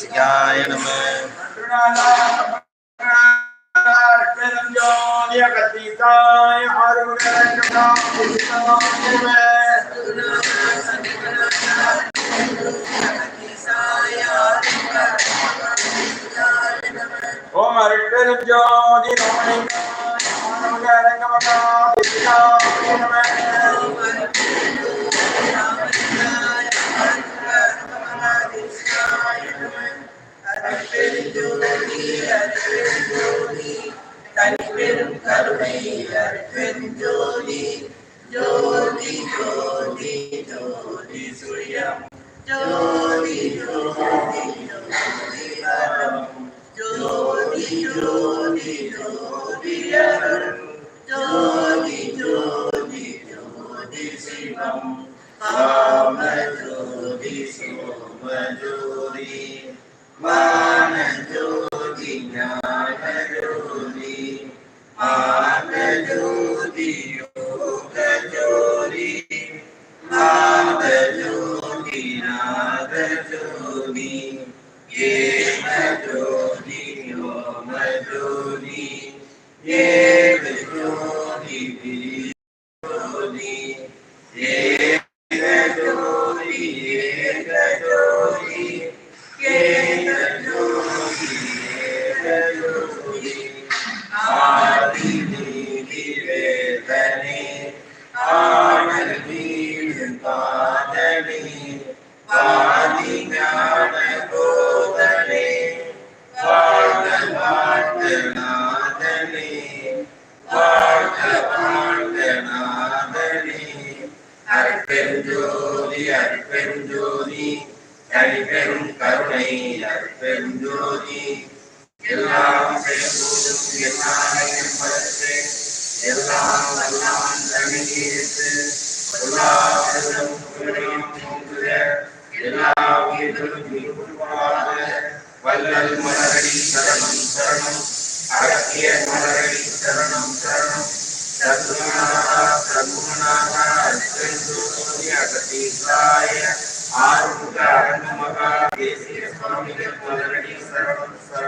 தேசிகாய நம ஓம் அருட்பெரும் ஜோதி தனிப்பெரும் கருணை அருட்பெரும் ஜோதி ஜோதி ஜோதி ஜோதி சுயம் ஜோதி ஜோதி ஜோதி அருள் ஜோதி ஜோதி ஜோதி அருள் ஜோதி ஜோதி ஜோதி சிவம் காம பாதனே பாதி ஞான போதனே வாழ்க வாழ்க நாதனே வாழ்க வாழ்க நாதனே அருட்பெருஞ்சோதி அருட்பெருஞ்சோதி தனிப்பெரும் கருணை அருட்பெருஞ்சோதி எல்லாம் செய்யக்கூடும் எல்லாம் பலத்து எல்லாம் எல்லாம் தனியேற்று எல்லாவற்றும் புகழையும் பொங்குக எல்லா உயிர்களும் உருவாக வல்லல் மலரடி சரணம் சரணம் அகத்திய மலரடி சரணம் சரணம் சத்குணநாதா சத்குணநாதா அற்பெருஞ்சோதி அகத்தீசாய ஆறுமுக அரங்கமகா தேசிய சுவாமிகள் மலரடி சரணம் சரணம்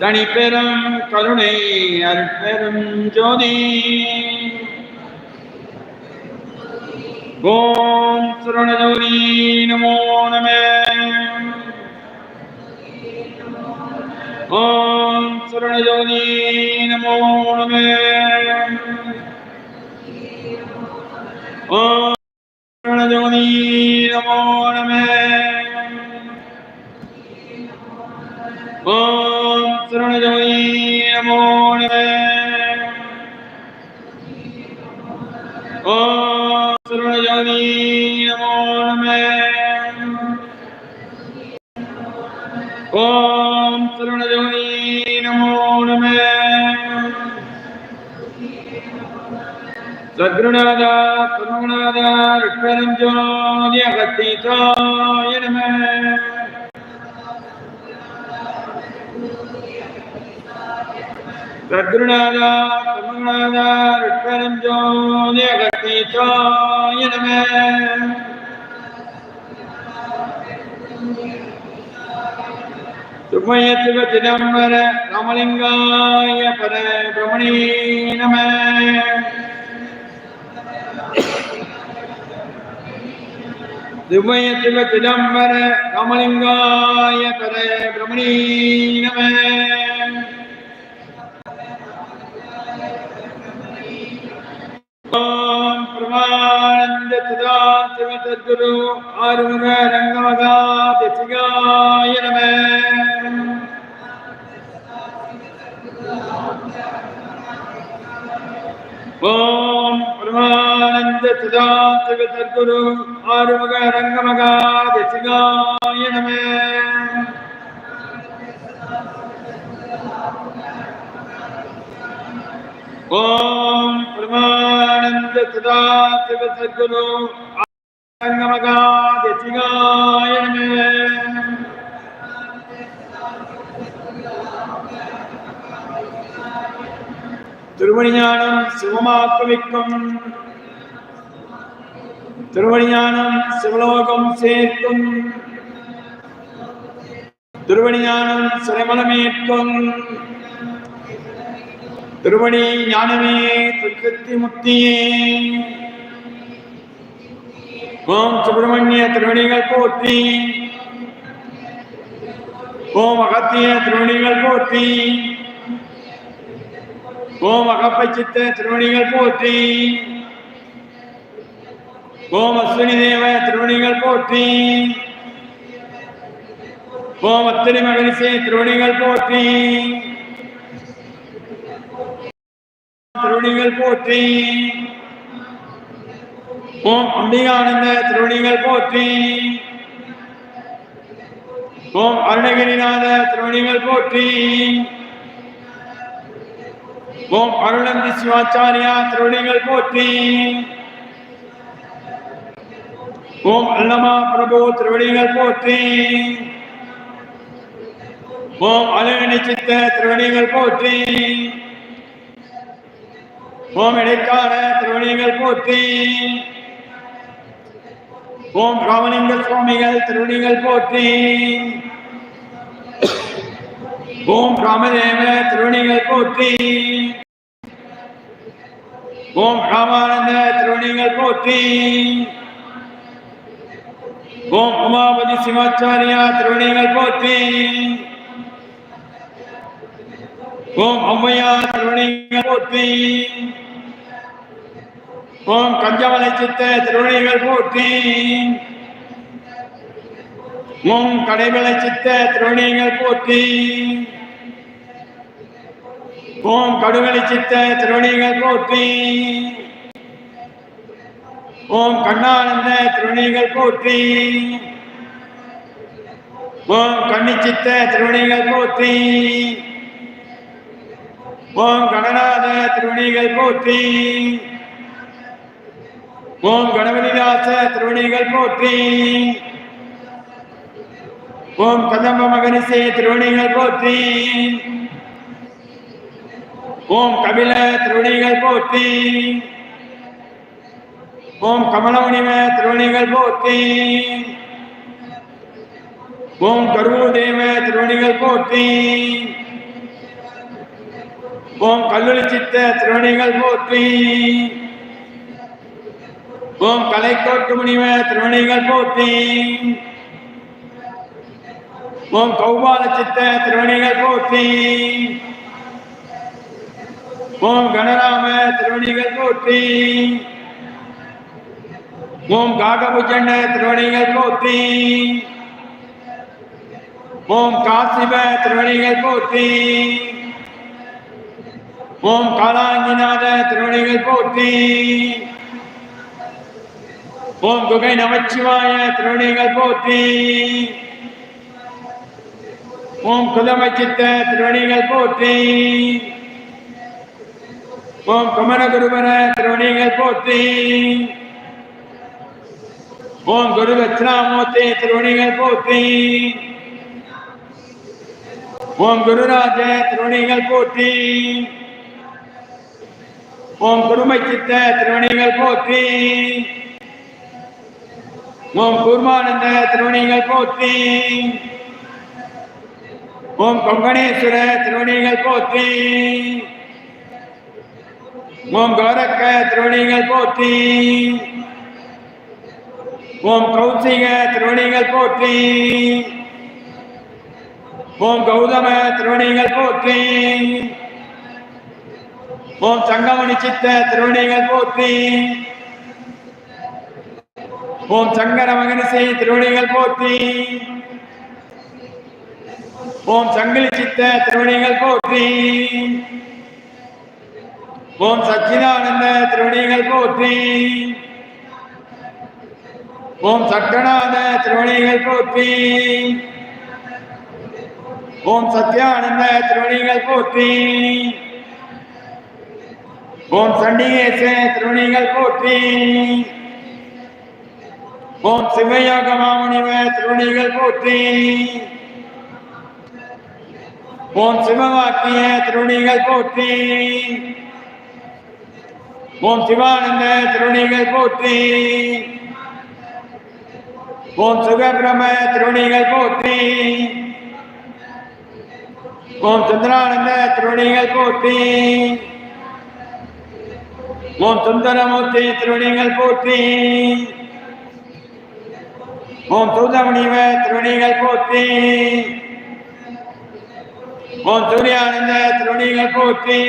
தனிப்பெரும் கருணை அருட்பெரும் ஜோதி ஓம் சுரணஜோதி நமோ நம ஓம் சுரணஜோதி நமோ நம ஓம் சுரணஜோதி சத்குருநாதா சுருநாதா ருட்பெரும் ஜோதி அகத்தீதாய நம சுமயத்துவ சிதம்பர ராமலிங்காய பர பிரமணி நம சுமயத்துவ சிதம்பர ராமலிங்காய பர பிரமணி நம பிரமானந்த சதா சிவ சத்குரு ஆறுமுக ரங்கமகா திசிகாய நம ஓம் பிரமானந்த சதா சிவ சத்குரு ஆறுமுக ரங்கமகா திசிகாய நம ஓம் பிரமானந்த சதா சிவ சத்குரு ரங்கமகா திருமணிஞானம் சிவமாக்கமிக்கும் திருமணிஞானம் சிவலோகம் சேர்க்கும். திருமணிஞானம் சிறைமலமேற்கும். திருமணி ஞானமே துக்கத்தி முக்தியே ஓம் சுப்பிரமணிய திருமணிகள் போற்றி. ஓம் அகத்திய திருமணிகள் போற்றி. ஓம் அகப்பை சித்த திருமணிகள் போற்றி. ஓம் அஸ்வினி தேவ திருவணிகள் போற்றி. ஓம் அத்தனை மகனிசே திருவணிகள் போற்றி. திருவணிகள் போற்றி. ஓம் அம்பிகானந்த திருவணிகள் போற்றி. ஓம் அருணகிரிநாத திருவணிகள் போற்றி. ஓம் அருணந்தி சிவாச்சாரியா திருவடிகள் போற்றி. ஓம் அல்லமா பிரபு திருவடிகள் போற்றி. ஓம் அழகணி சித்த திருவடிகள் போற்றி. ஓம் இடைக்கால திருவடிகள் போற்றி. ஓம் ராமலிங்க சுவாமிகள் திருவணிகள் போற்றி. ஓம் ராமதேவ திருவணிகள் போற்றி. ஓம் ராமானந்த திருவணிகள் போற்றி. ஓம் உமாபதி சிவாச்சாரியா திருவணிகள் போற்றி. ஓம் ஔவையா திருவடிகள் போற்றி. ஓம் கஞ்சமலை சித்த திருவணிகள் போற்றி. ஓம் கடைமலை சித்த திருவணிகள் போற்றி. ஓம் கடுமலை சித்த திருவணிகள் போற்றி. ஓம் கண்ணானந்த திருவணிகள் போற்றி. ஓம் கன்னிச்சித்த திருவணிகள் போற்றி. ஓம் கணநாத திருவணிகள் போற்றி. ஓம் கணபதிதாச திருவணிகள் போற்றி. ஓம் கதம்ப மகரிசே திருவணிகள் போற்றி. ஓம் கபில திருவணிகள் போற்றி. ஓம் கமலமுனிவ திருவணிகள் போற்றி. ஓம் கருவூதேவ திருவணிகள் போற்றி. ஓம் கல்லூரி சித்த திருவணிகள் போற்றி. ஓம் கலைக்கோட்டு முனிவ திருவணிகள் போற்றி. ஓம் கௌபால சித்த திருவணிகள் போற்றி. ஓம் கணராம திருவணிகள் போற்றி. ஓம் காகபுஜண்ட திருவணிகள் போற்றி. ஓம் காசிப திருவணிகள் போற்றி. ஓம் காலாங்கிநாத திருவடிகள் போற்றி. ஓம் குகை நமச்சிவாய திருவடிகள் போற்றி. ஓம் குதமச்சித்த திருவணிகள் போற்றி. ஓம் குமரகுருபர திருவணிகள் போற்றி. ஓம் குரு தட்சிணாமூர்த்தி திருவணிகள் போற்றி. ஓம் குருராஜ திருவணிகள் போற்றி. உன் குருமை சித்த திருவணிகள் போற்றி. உன் கூர்மானந்த திருவணிகள் போற்றி. ஓம் கொங்கணேஸ்வர திருவணிகள் போற்றி. ஓம் கௌரக்க திருவணிகள் போற்றி. ஓம் கௌசிக திருவணிகள் போற்றி. ஓம் கௌதம திருவணிகள் போற்றி. ஓம் சங்கமணி சித்த திருவணிகள் போற்றி. ஓம் சங்கர மகனிசை திருவணிகள் போற்றி. ஓம் சங்கிலி சித்த திருவணிகள் போற்றி. ஓம் சச்சிதானந்த திருவணிகள் போற்றி. ஓம் சட்டநாத திருவணிகள் போற்றி. ஓம் சத்யானந்த திருவணிகள் போற்றி. ஓம் சண்டிகேச திருவணிகள் போற்றி. ஓம் சிவயோக மாமுனிவ திருவணிகள் போற்றி. ஓம் சிவவாக்கிய திருவணிகள் போற்றி. ஓம் சிவானந்த திருவணிகள் போற்றி. ஓம் சுகபிரம திருவணிகள் போற்றி. ஓம் சந்திரானந்த திருவணிகள் போற்றி. ஓம் சுந்தரமூர்த்தி திருவணிகள் போற்றி. ஓம் சூதமணிவ திருவணிகள் போற்றி. ஓம் சூரியானந்த திருவணிகள் போற்றி.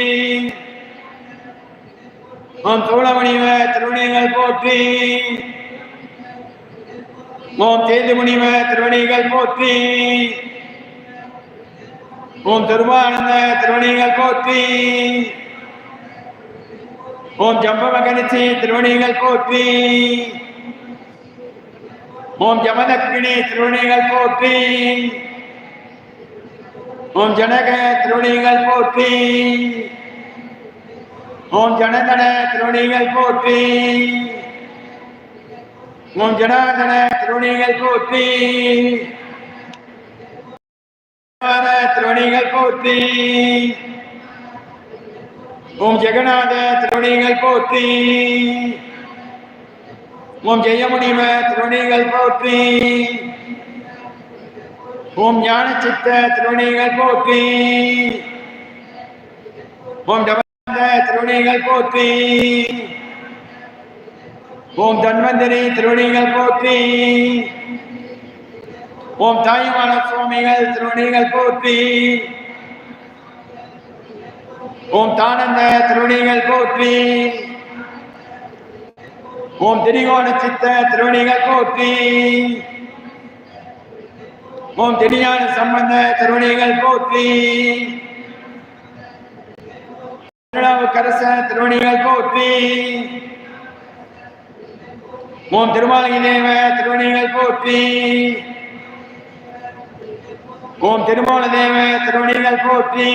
ஓம் சூளமணிவ திருவணிகள் போற்றி. ஓம் சேதுமுனிவ திருவணிகள் போற்றி. ஓம் திருவானந்த திருவணிகள் போற்றி. ஓம் ஜம்பமகனிச்சி திருவணிகள் போற்றி. ஓம் ஜமதக்கினி திருவணிகள் போற்றி. ஓம் ஜனக திருவணிகள் போற்றி. ஓம் ஜனதன திருவணிகள் போற்றி. ஓம் ஜனாதன திருவணிகள் போற்றி. திருவணிகள் போற்றி. ஓம் ஜெகநாத திருவணிகள் போற்றி. ஓம் ஜெயமுனிவ திருவணிகள் போற்றி. ஓம் ஞான சித்த திருவணிகள் போற்றி. ஓம் டபந்த திருவணிகள் போற்றி. ஓம் தன்வந்தரி திருவணிகள் போற்றி. ஓம் தாயுமான சுவாமிகள் திருவணிகள் போற்றி. ஓம் தானந்த திருவணிகள் போற்றி. ஓம் திரிகோண சித்த திருவணிகள் போற்றி. ஓம் திரியான சம்பந்த திருவணிகள் போற்றி. கரச திருவணிகள் போற்றி. ஓம் திருமாலி தேவ திருவணிகள் போற்றி. ஓம் திருமால தேவ திருவணிகள் போற்றி.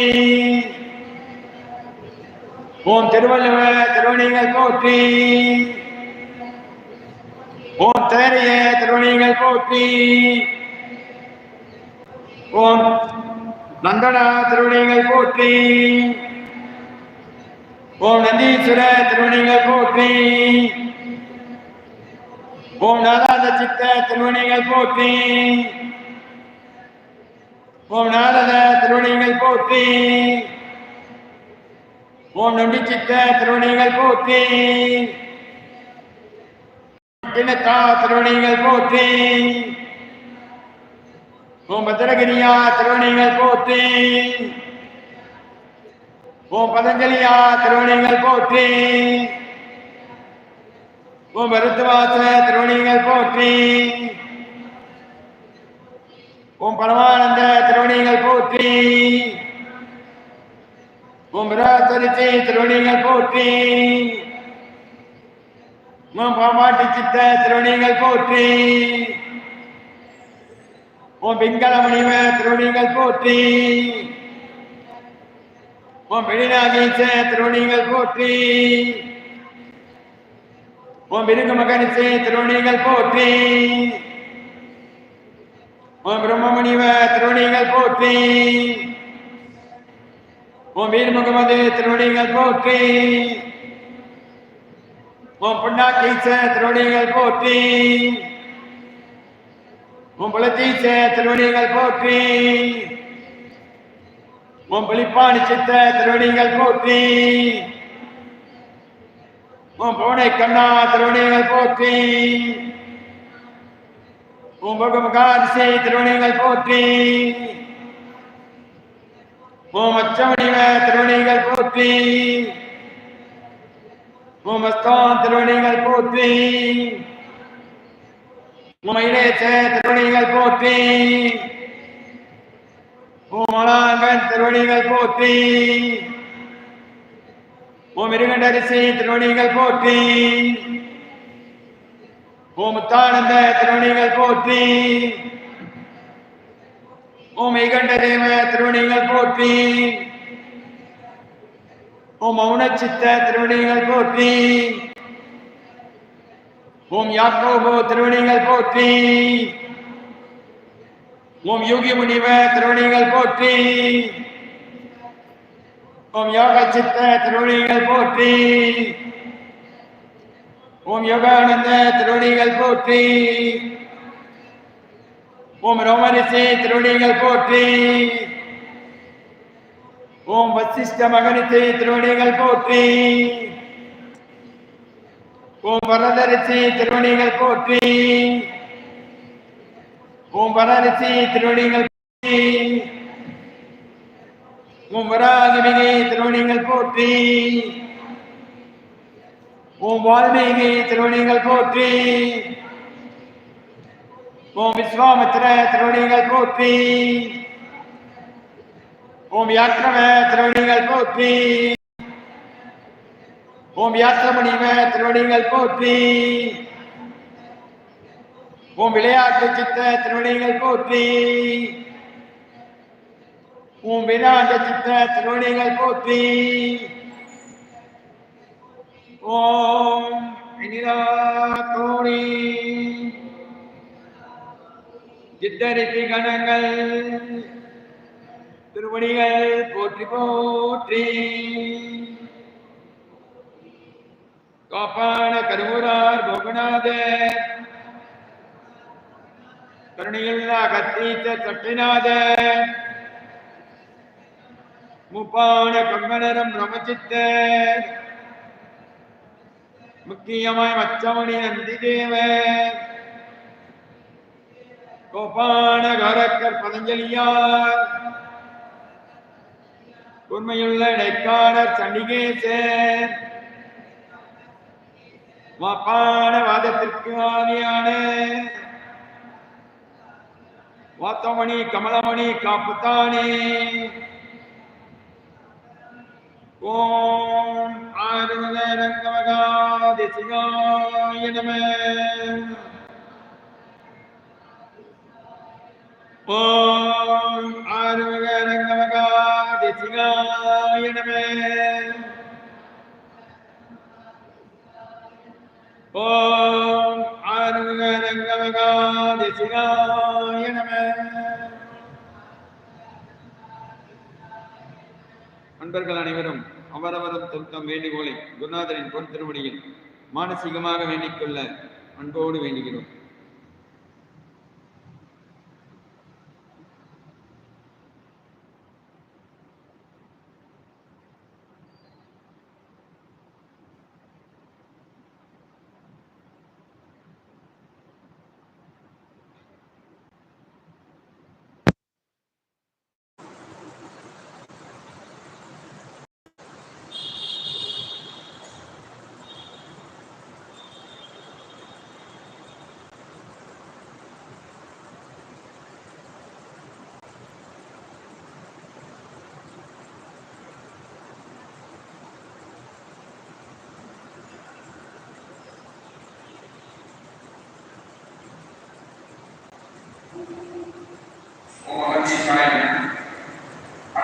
ஓம் திருவள்ளுவ திருவணிகள் போற்றி. ஓம் தேரைய திருவணிகள் போற்றி. ஓம் நந்தனா திருவணிகள் போற்றி. ஓம் நந்தீஸ்வர திருவணிகள் போற்றி. ஓம் நாராத சித்த திருவணிகள் போற்றி. ஓம் நாரத திருவணிகள் போற்றி. ஓம் நம்பி சித்த திருவணிகள் போற்றி. பிணத்தா திருவணிகள் போற்றி. ஓம் பத்திரகிரியா திருவணிகள் போற்றி. ஓம் பதஞ்சலியா திருவணிகள் போற்றி. ஓம் மருத்துவாச திருவணிகள் போற்றி. ஓம் பரமானந்த திருவணிகள் போற்றி. ஓம் விராசரிச்சி திருவணிகள் போற்றி. உன் பாமாட்டி சித்த திருவணிகள் போற்றி. உன் பிங்கள மணிவ திருவணிகள் போற்றி. உன் வெளிநாகீச திருவணிகள் போற்றி. உன் பிருங்க மகனிசே திருவணிகள் போற்றி. உன் பிரம்மமணிவ திருவணிகள் போற்றி. உன் வீர் முகமது திருவடிகள் போற்றி. உன் புண்ணா புண்ணாக்கீச திருவடிகள் போற்றி. உன் புலத்தீச திருவடிகள் போற்றி. உன் புலிப்பாணி சித்த திருவடிகள் போற்றி. உன் பவனை கண்ணா திருவடிகள் போற்றி. உன் பகமுகாரிசை திருவடிகள் போற்றி. ஓம் திருவணிகள் போற்றி. ஓம் திருவணிகள் போற்றி. ஓம் திருவணிகள் போற்றி. ஓம் திருவணிகள் போற்றி. ஓம் திருவணிகள் போற்றி. ஓம் திருவணிகள் போற்றி. ஓம் ஐகண்டதேவ திருவணிகள் போற்றி. ஓம் மௌனச்சித்த திருவணிகள் போற்றி. ஓம் யாக்கோபோ திருவணிகள் போற்றி. ஓம் யோகி முனிவ திருவணிகள் போற்றி. ஓம் யோக சித்த திருவணிகள் போற்றி. ஓம் யோகானந்த திருவணிகள் போற்றி. ஓம் ரோமரிசி திருவடிகள் போற்றி. ஓம் வசிஷ்ட மகனிசி திருவணிகள் போற்றி. ஓம் வரதரிசி திருவணிகள் போற்றி. ஓம் வரரிசி திருவணிகள் போற்றி. ஓம் வராகமிகை திருவணிகள் போற்றி. ஓம் வால்மீகி திருவணிகள் போற்றி. ஓம் விஸ்வாமித்திர திருவடிகள் போற்றி. ஓம் யாக்கிரம திருவடிகள் போற்றி. ஓம் யாத்திரமணிவ திருவடிகள் போற்றி. ஓம் விளையாட்டு சித்த திருவடிகள் போற்றி. ஓம் வினாண்ட சித்த திருவடிகள் போற்றி. ஓம் இனிதா தோணி சித்தரிசி கணங்கள். திருவடிகள் போற்றி போற்றி. காப்பான கருவூரார் போகநாதர் கருணையில்லா கத்தீச்ச சட்டிநாதர் முப்பான கங்கணரம் பிரமச்சித்தர் முக்கியமாய் மச்சமணி நந்தி தேவர் பதஞ்சலியார். உண்மையுள்ள இடைக்காடர் சண்டிகேசர் வாப்பான வாதத்திற்கு ஆதியான வாத்தமணி கமலமணி காப்புத்தானே. ஓம் ஆறுமுக ரங்கமகா சிவாய நம. ஓம் ஆறுமுக ரங்கமகாதி சிவாய நம. ஓம் ஆறுமுக ரங்கமகாதி சிவாய நம. அன்பர்கள் அனைவரும் அவரவரும் தம் தம் வேண்டுகோளை குருநாதரின் பொன் திருவடியில் மானசீகமாக வேண்டிக் கொள்ள அன்போடு வேண்டுகிறோம்.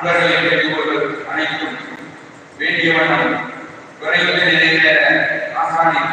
அன்பர்களை கேட்டுக்கொள்வது அனைத்தும் வேண்டிய வண்ணம். விரைவில் நிறைந்த ஆசானின்